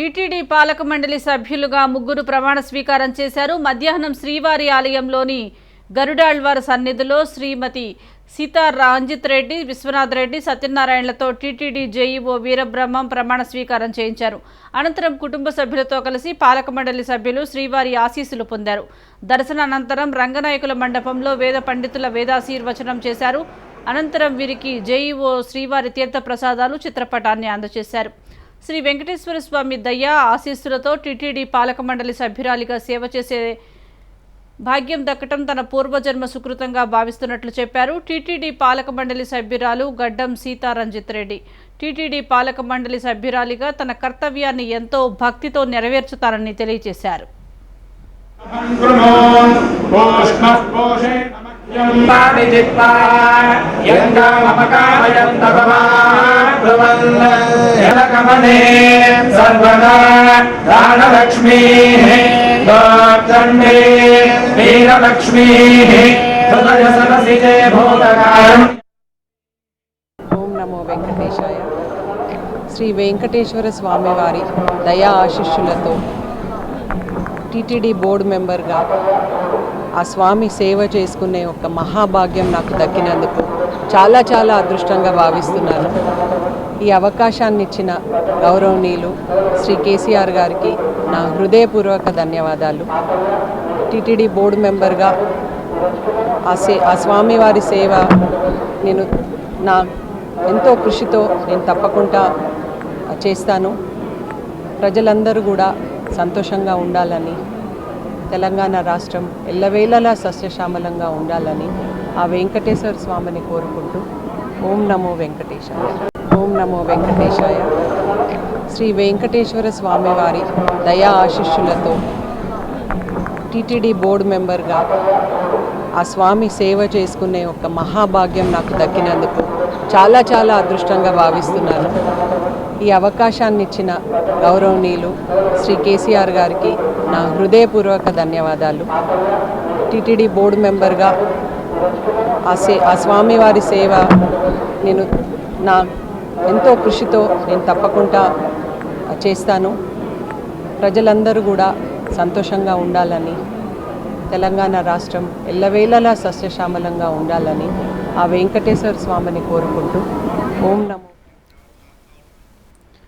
TTD పాలక మండలి సభ్యులుగా ముగ్గురు ప్రమాణ స్వీకారం చేశారు. మధ్యాహ్నం శ్రీవారి ఆలయంలోని గరుడాళ్వార్ సన్నిధిలో శ్రీమతి సీతా రంజిత్ రెడ్డి విశ్వనాథ్ రెడ్డి సత్యనారాయణలతో టీటీడీ జేఈఓ వీరబ్రహ్మం ప్రమాణ స్వీకారం చేయించారు. అనంతరం కుటుంబ సభ్యులతో కలిసి పాలక మండలి సభ్యులు శ్రీవారి ఆశీస్సులు పొందారు. దర్శనానంతరం రంగనాయకుల మండపంలో వేద పండితుల వేదాశీర్వచనం చేశారు. అనంతరం వీరికి జేఈఓ శ్రీవారి తీర్థ ప్రసాదాలు చిత్రపటాన్ని అందజేశారు. శ్రీ వెంకటేశ్వర స్వామి దయ ఆశీస్సులతో టీటీడీ పాలక మండలి సభ్యురాలిగా సేవ చేసే భాగ్యం దక్కటం తన పూర్వజన్మ సుకృతంగా భావిస్తున్నట్లు చెప్పారు. టీటీడీ పాలక మండలి సభ్యురాలు గడ్డం సీతారంజిత్ రెడ్డి. టీటీడీ పాలక మండలి సభ్యురాలిగా తన కర్తవ్యాన్ని ఎంతో భక్తితో నెరవేర్చుతారని తెలియజేశారు. సర్వదా దానలక్ష్మీ గోర్దండే వీరలక్ష్మీ హృదయ సరసిజే భూతకారం. ఓం నమో వెంకటేశాయ. శ్రీ వెంకటేశ్వర స్వామివారి దయా ఆశిష్యులతో టీటీడీ బోర్డు మెంబర్గా ఆ స్వామి సేవ చేసుకునే ఒక మహాభాగ్యం నాకు దక్కినందుకు చాలా చాలా అదృష్టంగా భావిస్తున్నాను. ఈ అవకాశాన్ని ఇచ్చిన గౌరవనీయులు శ్రీ కేసీఆర్ గారికి నా హృదయపూర్వక ధన్యవాదాలు. టీటీడీ బోర్డు మెంబర్గా ఆ సే ఆ స్వామివారి సేవ నేను నా ఎంతో కృషితో నేను తప్పకుండా చేస్తాను. ప్రజలందరూ కూడా సంతోషంగా ఉండాలని తెలంగాణ రాష్ట్రం ఎల్లవేళలా సస్యశ్యామలంగా ఉండాలని ఆ వెంకటేశ్వర స్వామిని కోరుకుంటూ ఓం నమో వెంకటేశ్వర నమో వెంకటేశాయ. శ్రీ వెంకటేశ్వర స్వామివారి దయా ఆశిష్యులతో టీటీడీ బోర్డు మెంబర్గా ఆ స్వామి సేవ చేసుకునే ఒక మహాభాగ్యం నాకు దక్కినందుకు చాలా చాలా అదృష్టంగా భావిస్తున్నాను. ఈ అవకాశాన్ని ఇచ్చిన గౌరవనీయులు శ్రీ కేసీఆర్ గారికి నా హృదయపూర్వక ధన్యవాదాలు. టీటీడీ బోర్డు మెంబర్గా ఆ సే ఆ స్వామివారి సేవ నేను నా ఎంతో కృషితో నేను తప్పకుండా చేస్తాను. ప్రజలందరూ కూడా సంతోషంగా ఉండాలని తెలంగాణ రాష్ట్రం ఎల్లవేళలా సస్యశ్యామలంగా ఉండాలని ఆ వెంకటేశ్వర స్వామిని కోరుకుంటూ ఓం నమో